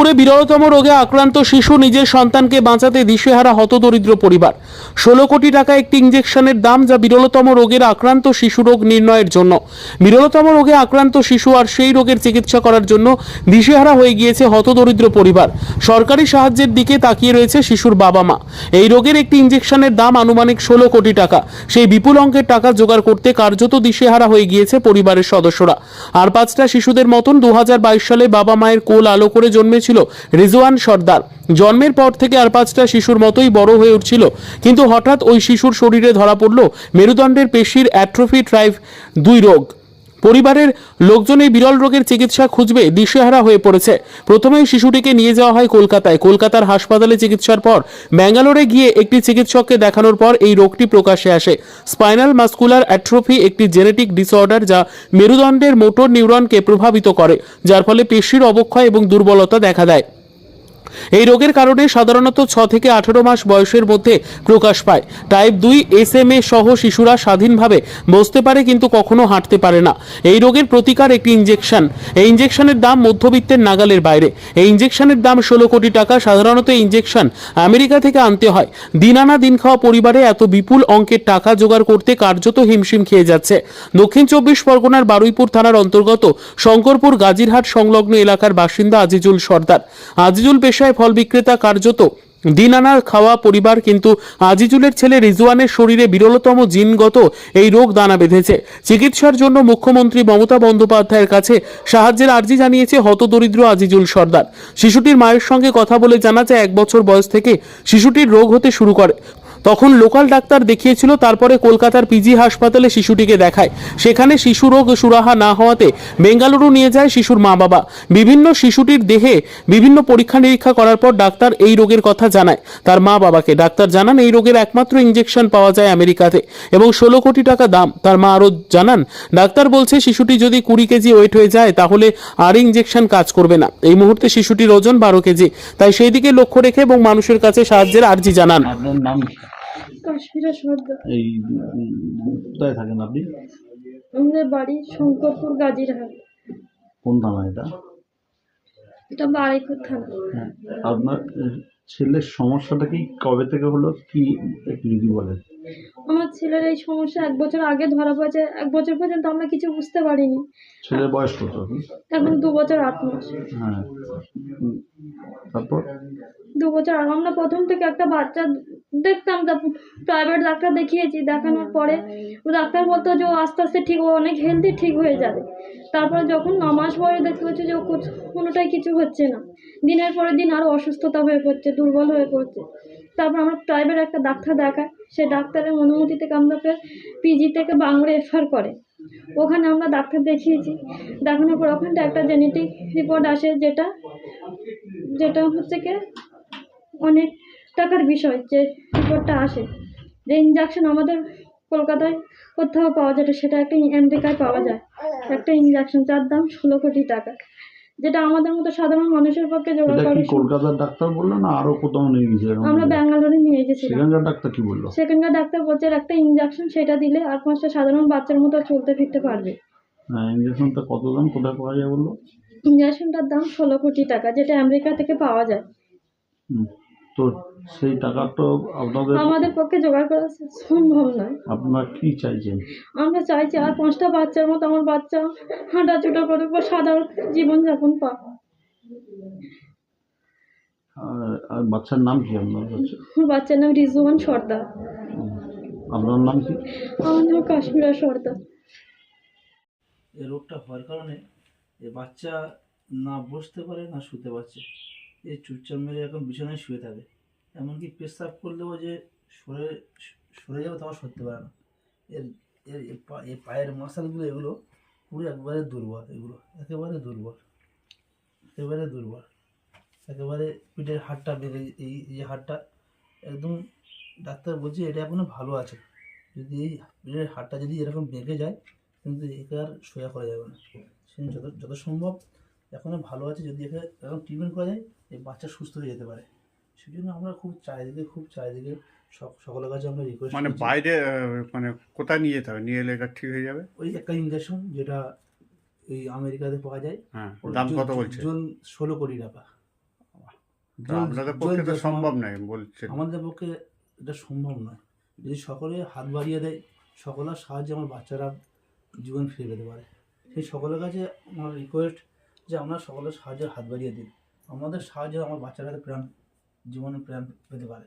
বোলপুরে বিরলতম রোগে আক্রান্ত শিশু নিজের সন্তানকে বাঁচাতে দিশেহারা হতদরিদ্র পরিবার। ষোলো কোটি টাকা একটি ইঞ্জেকশনের দাম যা বিরলতম রোগের আক্রান্ত শিশু রোগ নির্ণয়ের জন্য। বিরলতম রোগে আক্রান্ত শিশু আর সেই রোগের চিকিৎসা করার জন্য দিশেহারা হয়ে গিয়েছে হতদরিদ্র পরিবার। সরকারি সাহায্যের দিকে তাকিয়ে রয়েছে শিশুর বাবা মা। এই রোগের একটি ইঞ্জেকশনের দাম আনুমানিক ষোলো কোটি টাকা। সেই বিপুল অঙ্কের টাকা জোগাড় করতে কার্যত দিশেহারা হয়ে গিয়েছে পরিবারের সদস্যরা। আর পাঁচটা শিশুদের মতন দু হাজার বাইশ সালে বাবা মায়ের কোল আলো করে জন্মেছিল রিজওয়ান সর্দার। জন্মের পর থেকে আর পাঁচটা শিশুর মতোই বড় হয়ে উঠছিল। কিন্তু হঠাৎ ওই শিশুর শরীরে ধরা পড়ল মেরুদণ্ডের পেশির অ্যাট্রোফি ট্রাইভ দুই রোগ। পরিবারের লোকজন এই বিরল রোগের চিকিৎসা খুঁজবে দিশেহারা হয়ে পড়েছে। প্রথমেই শিশুটিকে নিয়ে যাওয়া হয় কলকাতায়। কলকাতার হাসপাতালে চিকিৎসার পর ব্যাঙ্গালোরে গিয়ে একটি চিকিৎসককে দেখানোর পর এই রোগটি প্রকাশ্যে আসে। স্পাইনাল মাস্কুলার অ্যাট্রোফি একটি জেনেটিক ডিসঅর্ডার যা মেরুদণ্ডের মোটর নিউরনকে প্রভাবিত করে, যার ফলে পেশির অবক্ষয় এবং দুর্বলতা দেখা দেয়। এই রোগের কারণে সাধারণত ছ থেকে আঠারো মাস বয়সের মধ্যে প্রকাশ পায়। টাইপ দুই এস এম এ সহ শিশুরা স্বাধীনভাবে বসতে পারে কিন্তু কখনো হাঁটতে পারে না। এই রোগের প্রতিকার একটি ইঞ্জেকশন এই ইঞ্জেকশনের দাম মধ্যবিত্তের নাগালের বাইরে। এই ইঞ্জেকশনের দাম ষোলো কোটি টাকা। সাধারণত ইঞ্জেকশন আমেরিকা থেকে আনতে হয়। দিন আনা দিন খাওয়া পরিবারে এত বিপুল অঙ্কের টাকা জোগাড় করতে কার্যত হিমশিম খেয়ে যাচ্ছে। দক্ষিণ চব্বিশ পরগনার বারুইপুর থানার অন্তর্গত শঙ্করপুর গাজীরহাট সংলগ্ন এলাকার বাসিন্দা আজিজুল সর্দার। আজিজুল পেশায় ফল বিক্রেতা কার্যত দিন আনা খাওয়া পরিবার কিন্তু আজিজুলের ছেলে রিজওয়ানের শরীরে বিরলতম জিনগত এই রোগ দানা বেঁধেছে। চিকিৎসার জন্য মুখ্যমন্ত্রী মমতা বন্দ্যোপাধ্যায়ের কাছে সাহায্যের আর্জি জানিয়েছে হতদরিদ্র আজিজুল সর্দার। শিশুটির মায়ের সঙ্গে কথা বলে জানা যায়, এক বছর বয়স থেকে শিশুটির রোগ হতে শুরু করে। তখন লোকাল ডাক্তার দেখিয়েছিল, তারপরে কলকাতার পিজি হাসপাতালে শিশুটিকে দেখায়। সেখানে শিশু রোগ সুরাহা না হওয়াতে বেঙ্গালুরু নিয়ে যায় শিশুর মা বাবা। বিভিন্ন শিশুটির দেহে বিভিন্ন পরীক্ষা নিরীক্ষা করার পর ডাক্তার এই রোগের কথা জানায়। তার মা বাবাকে ডাক্তার জানান, এই রোগের একমাত্র ইঞ্জেকশন পাওয়া যায় আমেরিকাতে এবং ষোলো কোটি টাকা দাম। তার মা আরও জানান, ডাক্তার বলছে, শিশুটি যদি কুড়ি কেজি ওয়েট হয়ে যায়, তাহলে আর ইঞ্জেকশন কাজ করবে না। এই মুহূর্তে শিশুটির ওজন বারো কেজি। তাই সেই দিকে লক্ষ্য রেখে এবং মানুষের কাছে সাহায্যের আর্জি জানান? কাশ্মীরা সর্দার। এই কোথায় থাকেন আপনি? আমাদের বাড়ি শঙ্করপুর গাজীরহাট। কোন থানা এটা? এটা বাড়িপুর থানা। হ্যাঁ আপনার ছেলের সমস্যাটা কি? কবে থেকে হলো? কি একটু যদি বলেন। আমার ছেলের এই সমস্যা এক বছর আগে ধরা পড়েছে। এক বছর পর্যন্ত আমরা কিছু বুঝতে পারিনি। ছেলের বয়স কত এখন? দু বছর আট মাস। হ্যাঁ তারপর? দু বছর আমরা প্রথম থেকে একটা বাচ্চা দেখতাম প্রাইভেট ডাক্তার দেখিয়েছি, দেখানোর পরে ও ডাক্তার বলতো যে ও আস্তে আস্তে ঠিক, ও অনেক হেলদি ঠিক হয়ে যাবে। তারপরে যখন ন মাস পরে দেখতে পাচ্ছি যে ও কোনোটাই কিছু হচ্ছে না। দিনের পরে দিন আরও অসুস্থতা হয়ে পড়ছে, দুর্বল হয়ে পড়ছে। তারপর আমরা প্রাইভেট একটা ডাক্তার দেখাই সে ডাক্তারের অনুমতি থেকে আমরা ফের পিজি থেকে বাংলা রেফার করে। ওখানে আমরা ডাক্তার দেখিয়েছি। দেখানোর পর ওখানটা একটা জেনেটিক রিপোর্ট আসে যেটা যেটা হচ্ছে কি, অনেক টাকার বিষয় যে রিপোর্টটা আসে যে ইঞ্জেকশন আমাদের কলকাতায় কোথাও পাওয়া যায় সেটা একটা আমেরিকায় পাওয়া যায়। একটা ইঞ্জেকশন যার দাম ষোলো কোটি টাকা। যেটা আমাদের মতো সাধারণ মানুষের পক্ষে জোগাড় করা কলকাতার ডাক্তার বলল না আরও কোথাও নিয়ে গেছে আমরা ব্যাঙ্গালোরে নিয়ে গেছিলাম। সেখানকার ডাক্তার কি বলল? সেখানকার ডাক্তার বলছে একটা ইঞ্জেকশন সেটা দিলে আর পাঁচটা সাধারণ বাচ্চার মতো চলতে ফিরতে পারবে। হ্যাঁ ইঞ্জেকশনটা কত দাম কোথায় পাওয়া যায় বলল? ইঞ্জেকশনটার দাম ষোলো কোটি টাকা যেটা আমেরিকা থেকে পাওয়া যায়। তো সেই টাকা তো আপনাদের আমাদের পক্ষে জোগাড় করা সম্ভব নয়। আপনার কি চাইছেন? আমরা চাইছি আর পাঁচটা বাচ্চার মতো আমার বাচ্চা হাঁটাচুটা করুক বা সাধারণ জীবনযাপন পাক। আর আর বাচ্চার নাম কি আপনার আমার বাচ্চার নাম রিজওয়ান সর্দার। আপনার নাম কি? আমার নাম কাশ্মীরা সর্দার। এই রোগটা হওয়ার কারণে এ বাচ্চা না বসতে পারে না শুতে পারছে। এই চুপচাপ মেরে এখন বিছানায় শুয়ে থাকে। এমনকি পেশাব করলেও যে সরে সরে যাবে তাও সরতে পারে না। এর এর এ পায়ের মাসালগুলো এগুলো পুরো একবারে দুর্বল, এগুলো একেবারে দুর্বল একেবারে দুর্বল, একেবারে পিঠের হাড়টা বেড়ে এই যে হাড়টা একদম ডাক্তার বলছে এটা এখনও ভালো আছে। যদি এই পিঠের হাড়টা যদি এরকম বেঁকে যায়, কিন্তু একে আর সোজা করা যাবে না। সেই যত যত সম্ভব এখনও ভালো আছে যদি একে এখন ট্রিটমেন্ট করা যায়, এই বাচ্চা সুস্থ হয়ে যেতে পারে। সেই জন্য আমরা খুব চারিদিকে খুব চারিদিকে সকলের কাছে আমরা রিকোয়েস্ট মানে বাইরে মানে কোথায় নিয়ে যেতে হবে? নিয়ে এলে এটা ঠিক হয়ে যাবে? ওই একটা ইঞ্জেকশন যেটা এই আমেরিকাতে পাওয়া যায়। হ্যাঁ দাম কত বলছে? জন ষোলো কোটি টাকা। আপনাদের পক্ষে তো সম্ভব নয় বলছেন। আমাদের পক্ষে এটা সম্ভব নয়। যদি সকলে হাত বাড়িয়ে দেয় সকলের সাহায্যে আমার বাচ্চারা জীবন ফিরে পেতে পারে। সেই সকলের কাছে আমার রিকোয়েস্ট যে আমরা সকলের সাহায্যে হাত বাড়িয়ে দিন আমাদের সাহায্যে আমার বাচ্চারা প্রাণ জীবনে প্রাণ পেতে পারে।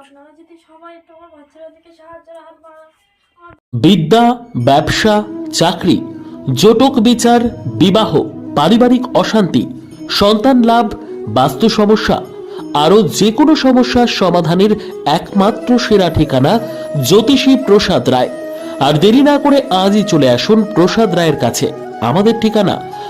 আপনারা যদি সবাই একটু আমার বাচ্চারা থেকে সাহায্যের হাত বাড়ান বিদ্যা ব্যবসা চাকরি জটক বিচার বিবাহ পারিবারিক অশান্তি সন্তান লাভ বাস্তু সমস্যা আরও যে কোনো সমস্যার সমাধানের একমাত্র সেরা ঠিকানা জ্যোতিষী প্রসাদ রায়। আর দেরি না করে আজই চলে আসুন প্রসাদ রায়ের কাছে। আমাদের ঠিকানা